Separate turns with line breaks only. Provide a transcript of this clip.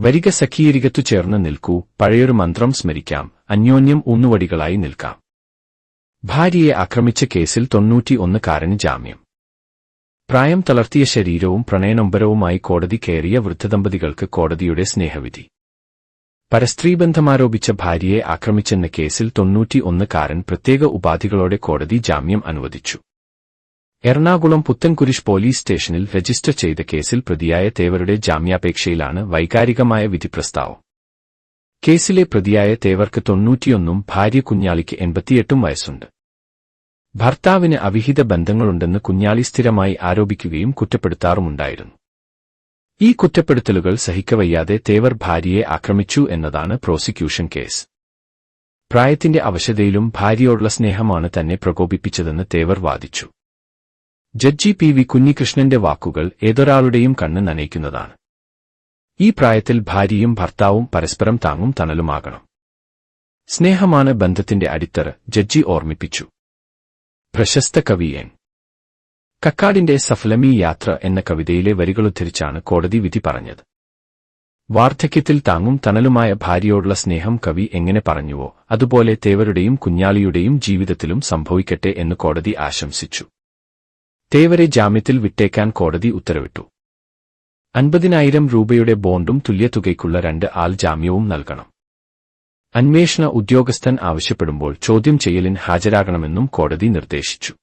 വരിക സഖീരികത്തു ചേർന്ന് നിൽക്കൂ. പഴയൊരു മന്ത്രം സ്മരിക്കാം. അന്യോന്യം ഊന്നുവടികളായി നിൽക്കാം. ഭാര്യയെ ആക്രമിച്ച കേസിൽ തൊണ്ണൂറ്റിയൊന്ന് കാരന് ജാമ്യം. പ്രായം തളർത്തിയ ശരീരവും പ്രണയനൊമ്പരവുമായി കോടതി കയറിയ വൃദ്ധദമ്പതികൾക്ക് കോടതിയുടെ സ്നേഹവിധി. പരസ്ത്രീബന്ധമാരോപിച്ച ഭാര്യയെ ആക്രമിച്ചെന്ന കേസിൽ തൊണ്ണൂറ്റിയൊന്ന് കാരൻ പ്രത്യേക ഉപാധികളോടെ കോടതി ജാമ്യം അനുവദിച്ചു. എറണാകുളം പുത്തൻകുരിശ് പോലീസ് സ്റ്റേഷനിൽ രജിസ്റ്റർ ചെയ്ത കേസിൽ പ്രതിയായ തേവരുടെ ജാമ്യാപേക്ഷയിലാണ് വൈകാരികമായ വിധിപ്രസ്താവം കേസിലെ പ്രതിയായ തേവർക്ക് തൊണ്ണൂറ്റിയൊന്നും ഭാര്യ കുഞ്ഞാളിക്ക് എൺപത്തിയെട്ടും വയസ്സുണ്ട്. ഭർത്താവിന് അവിഹിത ബന്ധങ്ങളുണ്ടെന്ന് കുഞ്ഞാളി സ്ഥിരമായി ആരോപിക്കുകയും കുറ്റപ്പെടുത്താറുമുണ്ടായിരുന്നു. ഈ കുറ്റപ്പെടുത്തലുകൾ സഹിക്കവയ്യാതെ തേവർ ഭാര്യയെ ആക്രമിച്ചു എന്നതാണ് പ്രോസിക്യൂഷൻ കേസ്. പ്രായത്തിന്റെ അവശതയിലും ഭാര്യയോടുള്ള സ്നേഹമാണ് തന്നെ പ്രകോപിപ്പിച്ചതെന്ന് തേവർ വാദിച്ചു. ജഡ്ജി പി വി കുഞ്ഞികൃഷ്ണന്റെ വാക്കുകൾ ഏതൊരാളുടെയും കണ്ണ് നനയ്ക്കുന്നതാണ്. ഈ പ്രായത്തിൽ ഭാര്യയും ഭർത്താവും പരസ്പരം താങ്ങും തണലുമാകണം. സ്നേഹമാണ് ബന്ധത്തിന്റെ അടിത്തറ ജഡ്ജി ഓർമ്മിപ്പിച്ചു. പ്രശസ്ത കവി എൻ. കക്കാടിന്റെ സഫലമീ യാത്ര എന്ന കവിതയിലെ വരികളുദ്ധരിച്ചാണ് കോടതി വിധി പറഞ്ഞത്. വാർദ്ധക്യത്തിൽ താങ്ങും തണലുമായ ഭാര്യയോടുള്ള സ്നേഹം കവി എങ്ങനെ പറഞ്ഞുവോ അതുപോലെ തേവരുടെയും കുഞ്ഞാളിയുടെയും ജീവിതത്തിലും സംഭവിക്കട്ടെ എന്ന് കോടതി ആശംസിച്ചു. തേവരെ ജാമ്യത്തിൽ വിട്ടേക്കാൻ കോടതി ഉത്തരവിട്ടു. അൻപതിനായിരം രൂപയുടെ ബോണ്ടും തുല്യതുകയ്ക്കുള്ള രണ്ട് ആൾ ജാമ്യവും നൽകണം. അന്വേഷണ ഉദ്യോഗസ്ഥൻ ആവശ്യപ്പെടുമ്പോൾ ചോദ്യം ചെയ്യലിന് ഹാജരാകണമെന്നും കോടതി നിർദ്ദേശിച്ചു.